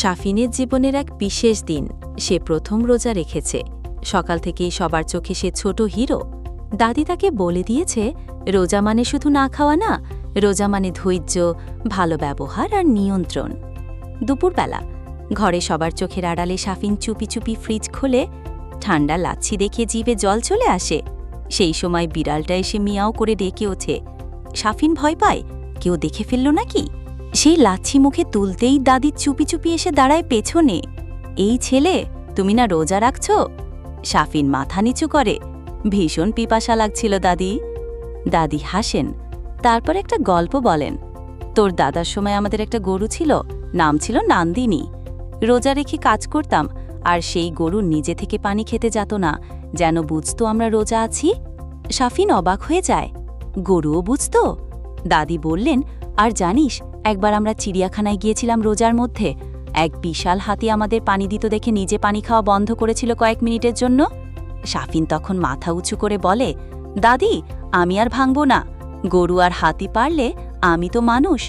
শাফিনের জীবনের এক বিশেষ দিন। সে প্রথম রোজা রেখেছে। সকাল থেকেই সবার চোখে সে ছোট হিরো। দাদি তাকে বলে দিয়েছে, রোজা মানে শুধু না খাওয়া না, রোজা মানে ধৈর্য, ভালো ব্যবহার আর নিয়ন্ত্রণ। দুপুরবেলা, ঘরে সবার চোখের আড়ালে শাফিন চুপি চুপি ফ্রিজ খোলে, ঠান্ডা লাচ্ছি দেখে জিভে জল চলে আসে। সেই সময় বিড়ালটা এসে মিয়াও করে ডেকে ওঠে। শাফিন ভয় পায়, কেউ দেখে ফেলল নাকি? সেই লাচ্ছি মুখে তুলতেই দাদি চুপি চুপি এসে দাঁড়ায় পেছনে। এই ছেলে, তুমি না রোজা রাখছ? সাফিন মাথা নিচু করে। ভীষণ পিপাসা লাগছিল দাদি। দাদি হাসেন। তারপর একটা গল্প বলেন। তোর দাদার সময় আমাদের একটা গরু ছিল, নাম ছিল নান্দিনী। রোজা রেখে কাজ করতাম, আর সেই গরু নিজে থেকে পানি খেতে যেত না। যেন বুঝতো আমরা রোজা আছি? সাফিন অবাক হয়ে যায়। গরুও বুঝত? দাদি বললেন আর জানিস, একবার আমরা চিড়িয়াখানায় গিয়েছিলাম রোজার মধ্যে। এক বিশাল হাতি আমাদের পানি দিত দেখে নিজে পানি খাওয়া বন্ধ করেছিল কয়েক মিনিটের জন্য। শাফিন তখন মাথা উঁচু করে বলে, দাদি, আমি আর ভাঙব না। গরু আর হাতি পারলে আমি তো মানুষ।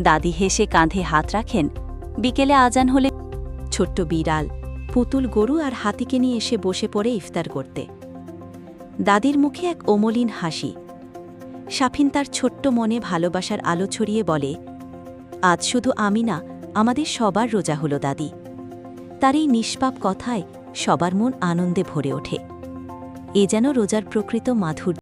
দাদি হেসে কাঁধে হাত রাখেন। বিকেলে আজান হলে ছোট্ট বিড়াল পুতুল গরু আর হাতিকে নিয়ে এসে বসে পড়ে ইফতার করতে। দাদির মুখে এক অমলিন হাসি। শাফিন তার ছোট্ট মনে ভালোবাসার আলো ছড়িয়ে বলে, আজ শুধু আমি না, আমাদের সবার রোজা হলো দাদি। তার এই নিষ্পাপ কথায় সবার মন আনন্দে ভরে ওঠে। এ যেন রোজার প্রকৃত মাধুর্য।